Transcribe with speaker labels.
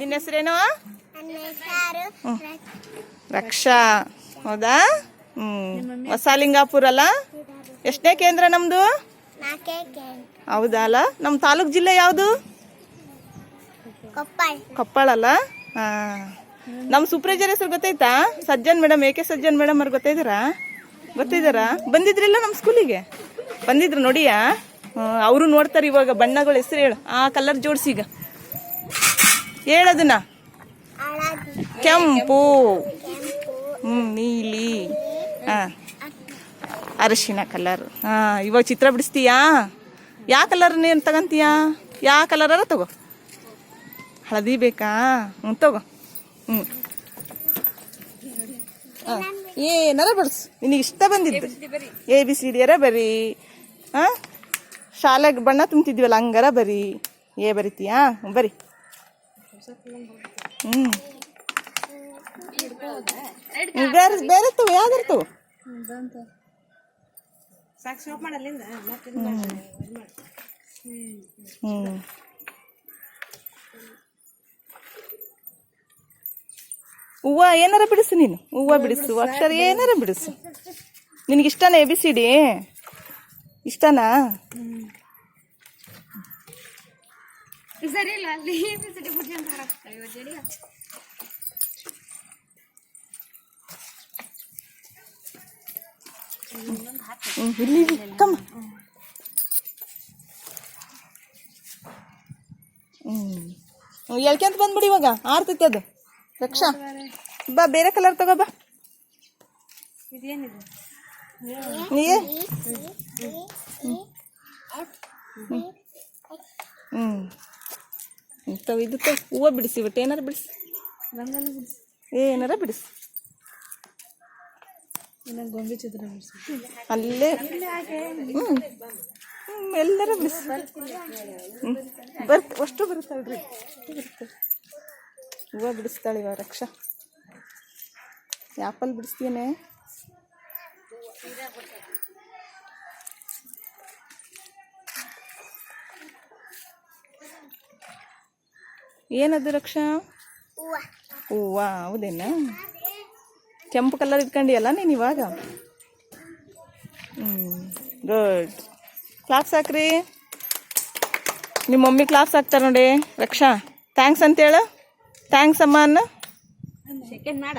Speaker 1: ನಿನ್ನ ಹೆಸರೇನು? ರಕ್ಷಾ. ಹೌದಾ? ಹ್ಮ್. ಹೊಸಲಿಂಗಾಪುರ ಅಲ್ಲ? ಎಷ್ಟನೇ ಕೇಂದ್ರ ನಮ್ದು? ಹೌದಾ ಅಲ್ಲ? ನಮ್ಮ ತಾಲೂಕ್ ಜಿಲ್ಲೆ ಯಾವುದು?
Speaker 2: ಕೊಪ್ಪಳ.
Speaker 1: ಕೊಪ್ಪಳ ಅಲ್ಲ? ಹಾ. ನಮ್ಮ ಸೂಪ್ರೇಜರ್ ಹೆಸರು ಗೊತ್ತೈತಾ ಸಜ್ಜನ್ ಮೇಡಮ್ ಏಕೆ ಸಜ್ಜನ್ ಮೇಡಮ್ ಅವ್ರು ಗೊತ್ತಿದ್ದಾರಾ ಗೊತ್ತಿದ್ದಾರಾ ಬಂದಿದ್ರಲ್ಲ ನಮ್ಮ ಸ್ಕೂಲಿಗೆ? ಬಂದಿದ್ರು ನೋಡಿಯಾ? ಅವರು ನೋಡ್ತಾರೆ ಇವಾಗ ಬಣ್ಣಗಳ ಹೆಸರು ಹೇಳು. ಆ ಕಲರ್ ಜೋಡಿಸಿ ಈಗ. ಹೇಳದನ್ನ. ಕೆಂಪು.
Speaker 2: ಕೆಂಪು.
Speaker 1: ಹ್ಮ್ ನೀಲಿ. ಹಾಂ. ಅರಶಿನ ಕಲರ್ ಹಾ ಇವಾಗ ಚಿತ್ರ ಬಿಡಿಸ್ತೀಯಾ? ಯಾವ ಕಲರ್ ನೀನು ತಗಂತೀಯಾ? ಯಾವ ಕಲರ ತಗೋ. ಹಳದಿ ಬೇಕಾ? ಹ್ಞೂ ತಗೋ. ಹ್ಞೂ ಏನಾರ ಬಿಡಿಸು. ನಿನಗೆ ಇಷ್ಟ ಬಂದಿದ್ದು? ಎ ಬಿ ಸಿ ಡಿಯರ ಬರೀ. ಹಾಂ? ಶಾಲೆಗೆ ಬಣ್ಣ ತುಂಬ್ತಿದ್ವಲ್ಲ ಹಂಗಾರ ಬರಿ. ಏ ಬರಿತೀಯಾ? ಹ್ಞೂ ಬರಿ. ಹ್ಞೂ ಬೇರೆ ಬೇರೆ ಹ್ಞೂ ಹೂವ ಏನಾರ ಬಿಡಿಸು ನೀನು. ಹೂವ ಬಿಡಿಸು. ಅಕ್ಷರ ಏನಾರ ಬಿಡಿಸು. ನಿನಗೆ ಇಷ್ಟನಾ ಎ ಬಿ ಸಿ ಡಿ ಇಷ್ಟನಾ?
Speaker 2: ಸರಿ ಇಲ್ಲ ಅಲ್ಲಿ ಸರಿ ಬಿಡ್ಕೊಂಡು ಹಾಕ್ತಾರೆ ಇವತ್ತು
Speaker 1: ಹ್ಮ್, ಇಲ್ಲಿ ಇಲ್ಲಿ, ಕಮ್ಮ ಹ್ಞೂ ಎಳ್ಕೊಂತ ಬಂದ್ಬಿಡಿ ಇವಾಗ ಆರ್ತೈತೆ ಅದು ರಕ್ಷಾ ಬಾ ಬೇರೆ ಕಲರ್ ತಗೋ ಬಾ
Speaker 2: ಇದೇನಿದೆ
Speaker 1: ನೀ ಹ್ಞೂ ತಗೋ ಇದಕ್ಕೆ ಹೂವು ಬಿಡಿಸಿ ಬಿಟ್ಟು ಏನಾರು ಬಿಡಿಸಿ.
Speaker 2: ಬಿಡಿಸಿ.
Speaker 1: ಏನಾರ ಬಿಡಿಸಿ.
Speaker 2: ಗೊಂಬೆ ಚಿತ್ರ ಬಿಡಿಸಿ.
Speaker 1: ಅಲ್ಲೇ. ಹ್ಞೂ ಎಲ್ಲರ ಬಿಡಿಸಿ. ಹ್ಞೂ ಬರ್ತ ಅಷ್ಟು ಬರುತ್ತಾಳ್ರಿ ಬರುತ್ತೆ ಹೂವು ಬಿಡಿಸ್ತಾಳೆ ಇವಾಗ ರಕ್ಷಾ. ಆ್ಯಪಲ್ ಬಿಡಿಸ್ತೀಯನೆ? ಏನದು ರಕ್ಷಾ?
Speaker 2: ಹೂವ.
Speaker 1: ಹೌದೇನ? ಕೆಂಪು ಕಲರ್ ಇಟ್ಕೊಂಡಿಯಲ್ಲ ನೀನು ಇವಾಗ? ಹ್ಞೂ ಗುಡ್ ಕ್ಲಾಸ್ ಹಾಕ್ರಿ. ನಿಮ್ಮ ಮಮ್ಮಿ ಕ್ಲಾಸ್ ಹಾಕ್ತಾರೆ ನೋಡಿ. ರಕ್ಷಾ ಥ್ಯಾಂಕ್ಸ್ ಅಂತೇಳು. ಥ್ಯಾಂಕ್ಸ್ ಅಮ್ಮ ಅನ್ನ.
Speaker 2: ಸೆಕೆಂಡ್ ಮಾಡ.